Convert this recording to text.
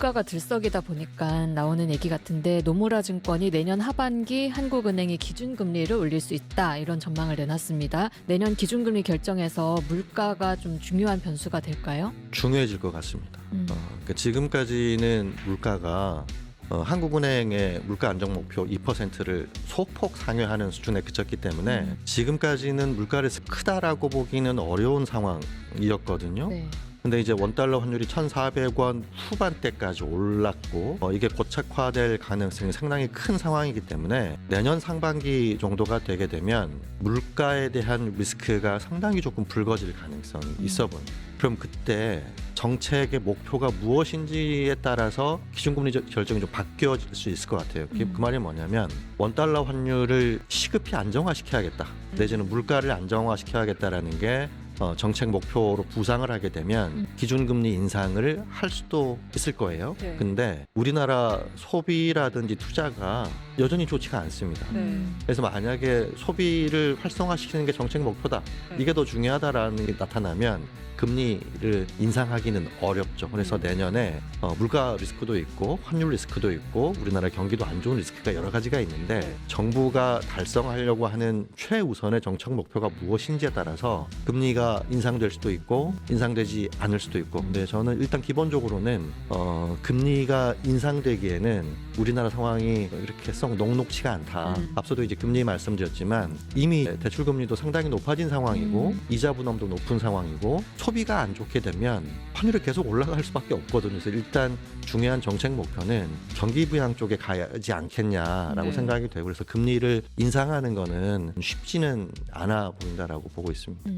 물가가 들썩이다 보니까 나오는 얘기 같은데 노무라 증권이 내년 하반기 한국은행이 기준금리를 올릴 수 있다 이런 전망을 내놨습니다. 내년 기준금리 결정에서 물가가 좀 중요한 변수가 될까요? 중요해질 것 같습니다. 음. 어, 그러니까 지금까지는 물가가 어, 한국은행의 물가 안정 목표 2%를 소폭 상회하는 수준에 그쳤기 때문에 음. 지금까지는 물가 리스크 크다라고 보기는 어려운 상황이었거든요. 네. 근데 이제 원달러 환율이 1,400원 후반대까지 올랐고 어, 이게 고착화될 가능성이 상당히 큰 상황이기 때문에 내년 상반기 정도가 되게 되면 물가에 대한 리스크가 상당히 조금 불거질 가능성이 음. 있어 보입니다. 그럼 그때 정책의 목표가 무엇인지에 따라서 기준금리 저- 결정이 좀 바뀌어질 수 있을 것 같아요. 그게 음. 그 말이 뭐냐면 원달러 환율을 시급히 안정화시켜야겠다. 내지는 물가를 안정화시켜야겠다라는 게 어, 정책 목표로 부상을 하게 되면 음. 기준금리 인상을 할 수도 있을 거예요. 네. 근데 우리나라 소비라든지 투자가 여전히 좋지가 않습니다. 네. 음. 그래서 만약에 소비를 활성화시키는 게 정책 목표다. 네. 이게 더 중요하다라는 게 나타나면 금리를 인상하기는 어렵죠. 그래서 음. 내년에 어, 물가 리스크도 있고 환율 리스크도 있고 우리나라 경기도 안 좋은 리스크가 여러 가지가 있는데 네. 정부가 달성하려고 하는 최우선의 정책 목표가 무엇인지에 따라서 금리가 인상될 수도 있고 인상되지 않을 수도 있고 근데 저는 일단 기본적으로는 어, 금리가 인상되기에는 우리나라 상황이 이렇게 썩 녹록치가 않다. 음. 앞서도 이제 금리 말씀드렸지만 이미 대출 금리도 상당히 높아진 상황이고 음. 이자 부담도 높은 상황이고 소비가 안 좋게 되면 환율이 계속 올라갈 수밖에 없거든요. 그래서 일단 중요한 정책 목표는 경기 부양 쪽에 가야지 않겠냐라고 네. 생각이 되고 그래서 금리를 인상하는 거는 쉽지는 않아 보인다라고 보고 있습니다.